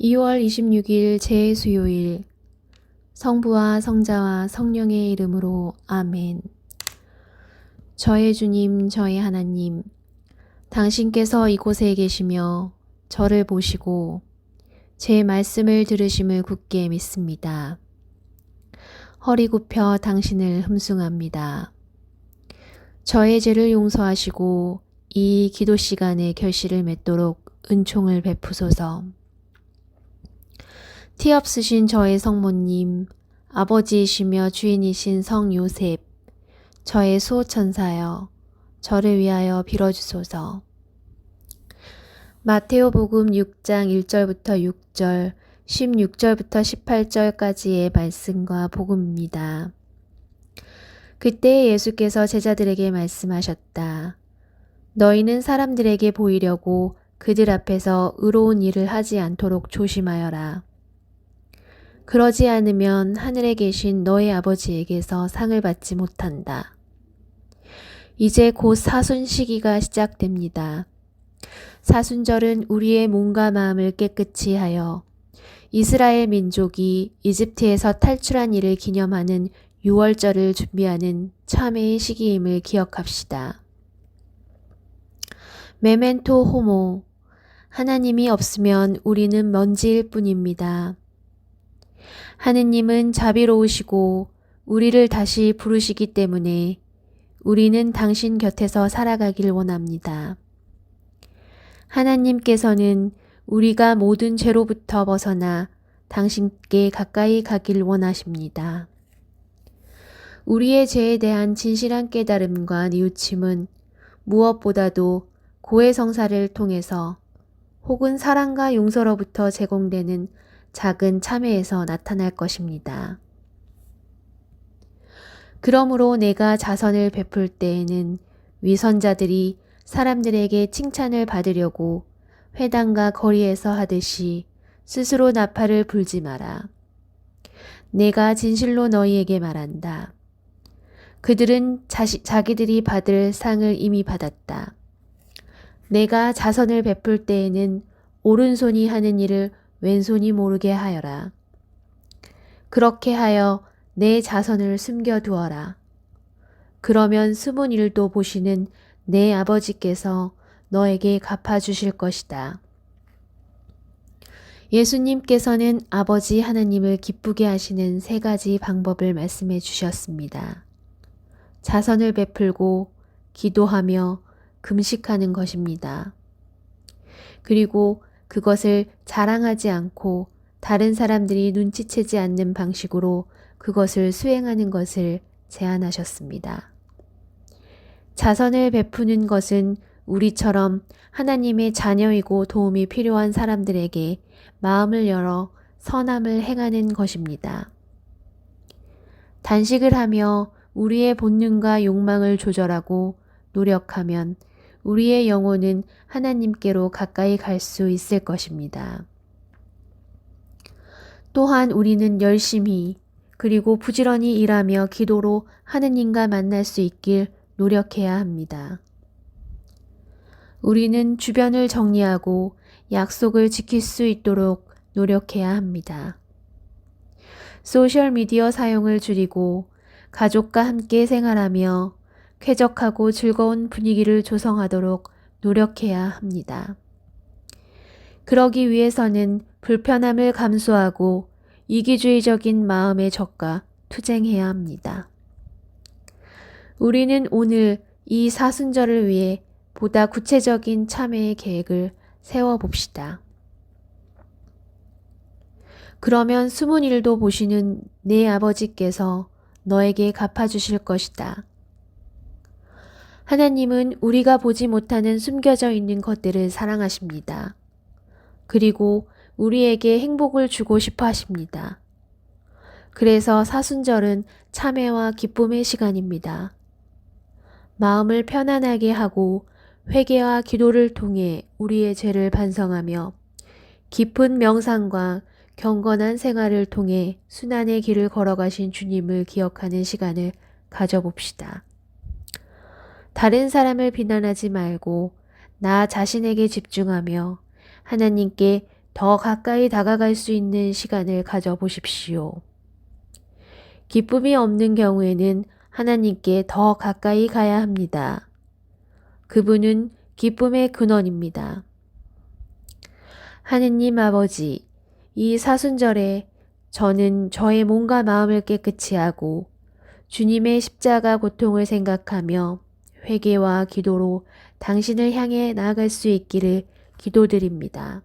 2월 26일 제수요일 성부와 성자와 성령의 이름으로 아멘. 저의 주님, 저의 하나님, 당신께서 이곳에 계시며 저를 보시고 제 말씀을 들으심을 굳게 믿습니다. 허리 굽혀 당신을 흠숭합니다. 저의 죄를 용서하시고 이 기도 시간에 결실을 맺도록 은총을 베푸소서. 티 없으신 저의 성모님, 아버지이시며 주인이신 성 요셉, 저의 수호천사여, 저를 위하여 빌어주소서. 마테오복음 6장 1절부터 6절, 16절부터 18절까지의 말씀과 복음입니다. 그때 예수께서 제자들에게 말씀하셨다. 너희는 사람들에게 보이려고 그들 앞에서 의로운 일을 하지 않도록 조심하여라. 그러지 않으면 하늘에 계신 너의 아버지에게서 상을 받지 못한다. 이제 곧 사순 시기가 시작됩니다. 사순절은 우리의 몸과 마음을 깨끗이 하여 이스라엘 민족이 이집트에서 탈출한 일을 기념하는 6월절을 준비하는 참회의 시기임을 기억합시다. 메멘토 호모. 하나님이 없으면 우리는 먼지일 뿐입니다. 하느님은 자비로우시고 우리를 다시 부르시기 때문에 우리는 당신 곁에서 살아가길 원합니다. 하나님께서는 우리가 모든 죄로부터 벗어나 당신께 가까이 가길 원하십니다. 우리의 죄에 대한 진실한 깨달음과 뉘우침은 무엇보다도 고해성사를 통해서 혹은 사랑과 용서로부터 제공되는 작은 참회에서 나타날 것입니다. 그러므로 내가 자선을 베풀 때에는 위선자들이 사람들에게 칭찬을 받으려고 회당과 거리에서 하듯이 스스로 나팔을 불지 마라. 내가 진실로 너희에게 말한다. 그들은 자시, 자기들이 받을 상을 이미 받았다. 내가 자선을 베풀 때에는 오른손이 하는 일을 왼손이 모르게 하여라. 그렇게 하여 내 자선을 숨겨 두어라. 그러면 숨은 일도 보시는 내 아버지께서 너에게 갚아주실 것이다. 예수님께서는 아버지 하나님을 기쁘게 하시는 세 가지 방법을 말씀해 주셨습니다. 자선을 베풀고 기도하며 금식하는 것입니다. 그리고 그것을 자랑하지 않고 다른 사람들이 눈치채지 않는 방식으로 그것을 수행하는 것을 제안하셨습니다. 자선을 베푸는 것은 우리처럼 하나님의 자녀이고 도움이 필요한 사람들에게 마음을 열어 선함을 행하는 것입니다. 단식을 하며 우리의 본능과 욕망을 조절하고 노력하면 우리의 영혼은 하나님께로 가까이 갈 수 있을 것입니다. 또한 우리는 열심히 그리고 부지런히 일하며 기도로 하느님과 만날 수 있길 노력해야 합니다. 우리는 주변을 정리하고 약속을 지킬 수 있도록 노력해야 합니다. 소셜미디어 사용을 줄이고 가족과 함께 생활하며 쾌적하고 즐거운 분위기를 조성하도록 노력해야 합니다. 그러기 위해서는 불편함을 감수하고 이기주의적인 마음의 적과 투쟁해야 합니다. 우리는 오늘 이 사순절을 위해 보다 구체적인 참회의 계획을 세워봅시다. 그러면 숨은 일도 보시는 내 아버지께서 너에게 갚아주실 것이다. 하나님은 우리가 보지 못하는 숨겨져 있는 것들을 사랑하십니다. 그리고 우리에게 행복을 주고 싶어 하십니다. 그래서 사순절은 참회와 기쁨의 시간입니다. 마음을 편안하게 하고 회개와 기도를 통해 우리의 죄를 반성하며 깊은 명상과 경건한 생활을 통해 순환의 길을 걸어가신 주님을 기억하는 시간을 가져봅시다. 다른 사람을 비난하지 말고 나 자신에게 집중하며 하나님께 더 가까이 다가갈 수 있는 시간을 가져보십시오. 기쁨이 없는 경우에는 하나님께 더 가까이 가야 합니다. 그분은 기쁨의 근원입니다. 하느님 아버지, 이 사순절에 저는 저의 몸과 마음을 깨끗이 하고 주님의 십자가 고통을 생각하며 회개와 기도로 당신을 향해 나아갈 수 있기를 기도드립니다.